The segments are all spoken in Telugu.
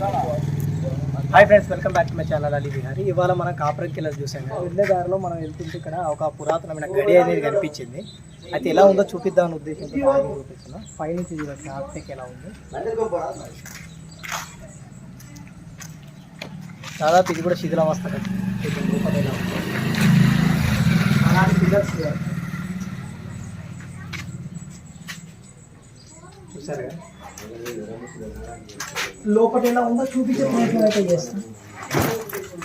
Hi friends welcome back to my channel Ali Bihari ఇవాళ మనం కాపురం కిల్లర్ చూసాం కదా. వెళ్ళే దారిలో మనం వెళ్తుంటే ఇక్కడ ఒక పురాతనమైన గడి అనేది కనిపించింది. అయితే ఎలా ఉందో చూపిద్దామని ఉద్దేశంతో చూపిస్తున్నా. చూడొచ్చు ఆర్టెక్ ఎలా ఉంది. దాదాపు ఇది కూడా శిథిలావస్థ అలాంటి పిల్లర్స్ చూసారు కదా? లోపల ఎలా ఉందో చూపించే ప్రయత్నం అయితే చేస్తాం.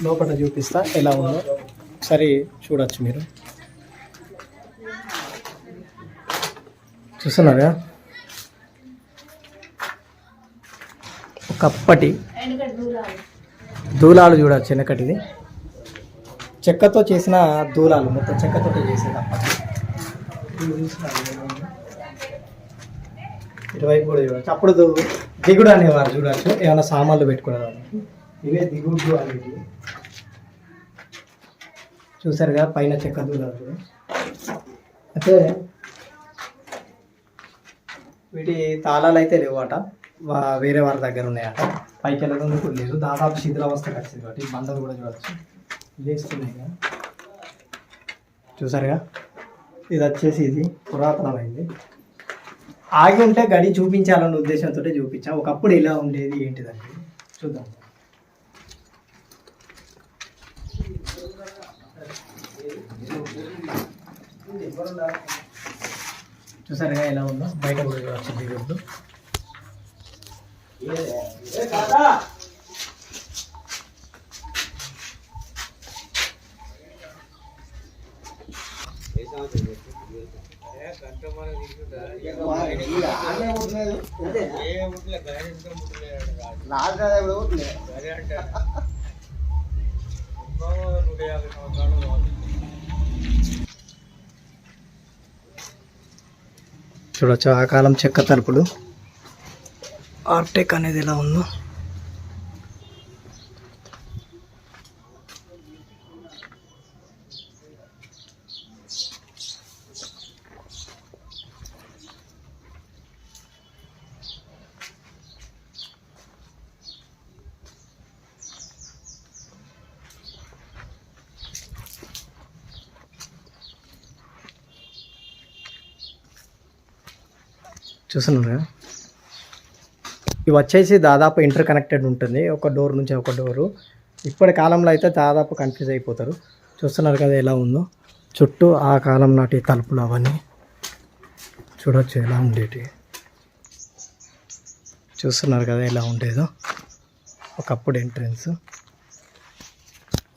లోపల చూపిస్తా ఎలా ఉందో. ఒకసారి చూడొచ్చు మీరు. చూస్తున్నారా ఒకప్పటి దూలాలు చూడవచ్చు వెనకటిది. చెక్కతో చేసిన దూలాలు మొత్తం చెక్కతో చేసేది అప్పటి ఇవి చూస్తున్నారు ఎలా ఉందో. ఇటువైపు కూడా చూడవచ్చు అప్పుడు దిగుడు అనేవారు చూడవచ్చు ఏమైనా సామాన్లు పెట్టుకునేవారు. ఇవే దిగుడు అనేవి చూసారుగా పైన చెక్క దూరాలు. అయితే వీటి తాళాలు అయితే లేవట. వా- వేరే వారి దగ్గర ఉన్నాయట. పైకి వెళ్ళడం కూడా లేదు. దాదాపు శిథిలావస్థకు వచ్చింది కాబట్టి బండలు కూడా చూడవచ్చు లేస్తున్నాయి చూసారుగా? ఇది వచ్చేసి ఇది పురాతనమైంది. ఆగి ఉంటే గడి చూపించాలన్న ఉద్దేశంతో చూపించాం. ఒకప్పుడు ఇలా ఉండేది ఏంటిదండి? చూద్దాం. చూసారుగా ఎలా ఉందో? బయట కూడా చూడవచ్చు దిగుద్దు చూడొచ్చు ఆ కాలం చెక్క తలుపులు. ఆర్టెక్ అనేది ఎలా ఉందో. చూస్తున్నారు కదా. ఇవి వచ్చేసి దాదాపు ఇంటర్ కనెక్టెడ్ ఉంటుంది. ఒక డోర్ నుంచి ఒక డోరు ఇప్పటి కాలంలో అయితే దాదాపు కన్ఫ్యూజ్ అయిపోతారు. చూస్తున్నారు కదా ఎలా ఉందో. చుట్టూ ఆ కాలం నాటి తలుపులు అవన్నీ చూడొచ్చు ఎలా ఉండేటి. చూస్తున్నారు కదా ఎలా ఉండేదో. ఒకప్పుడు ఎంట్రన్స్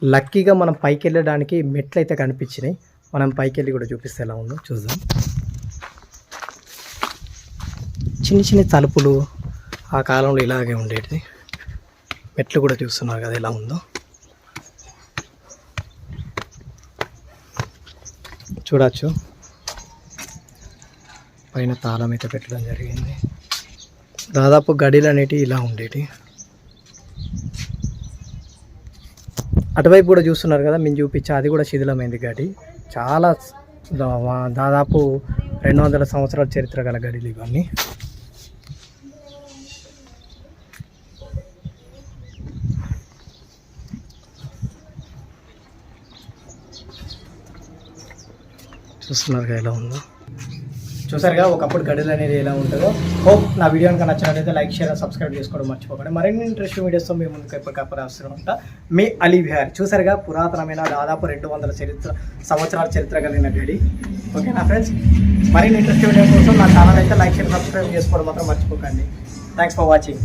లక్కీగా మనం పైకి వెళ్ళడానికి మెట్లు అయితే కనిపించినాయి. మనం పైకి వెళ్ళి కూడా చూపిస్తే ఎలా ఉందో చూద్దాం. చిన్న చిన్న తలుపులు ఆ కాలంలో ఇలాగే ఉండేటిది. మెట్లు కూడా చూస్తున్నారు కదా ఎలా ఉందో. చూడచ్చు. పైన తాళం అయితే పెట్టడం జరిగింది. దాదాపు గడిలు అనేటివి ఇలా ఉండేటి. అటువైపు కూడా చూస్తున్నారు కదా మేము చూపించా అది కూడా శిథిలమైంది గడి. చాలా దాదాపు రెండు వందల సంవత్సరాల చరిత్ర గల గడిలు ఇవన్నీ. చూస్తున్నారు ఎలా ఉందో. చూసారుగా ఒకప్పుడు గడులు అనేది ఎలా ఉంటుందో. హోప్ నా వీడియో కనుక నచ్చినట్లయితే లైక్ షేర్ సబ్స్క్రైబ్ చేసుకోవడం మర్చిపోకండి. మరిన్ని ఇంట్రెస్ట్ వీడియోస్తో మీ ముందుకు ఎప్పటికప్పుడు అవసరం ఉంటా మీ అలీ బిహార్ చూసారుగా పురాతనమైన దాదాపు రెండు వందల చరిత్ర సంవత్సరాల చరిత్ర కలిగిన గడి ఓకేనా ఫ్రెండ్స్ మరిన్ని ఇంట్రెస్ట్ వీడియో కోసం నా ఛానల్ అయితే లైక్ షేర్ సబ్స్క్రైబ్ చేసుకోవడం మాత్రం మర్చిపోకండి. Thanks for watching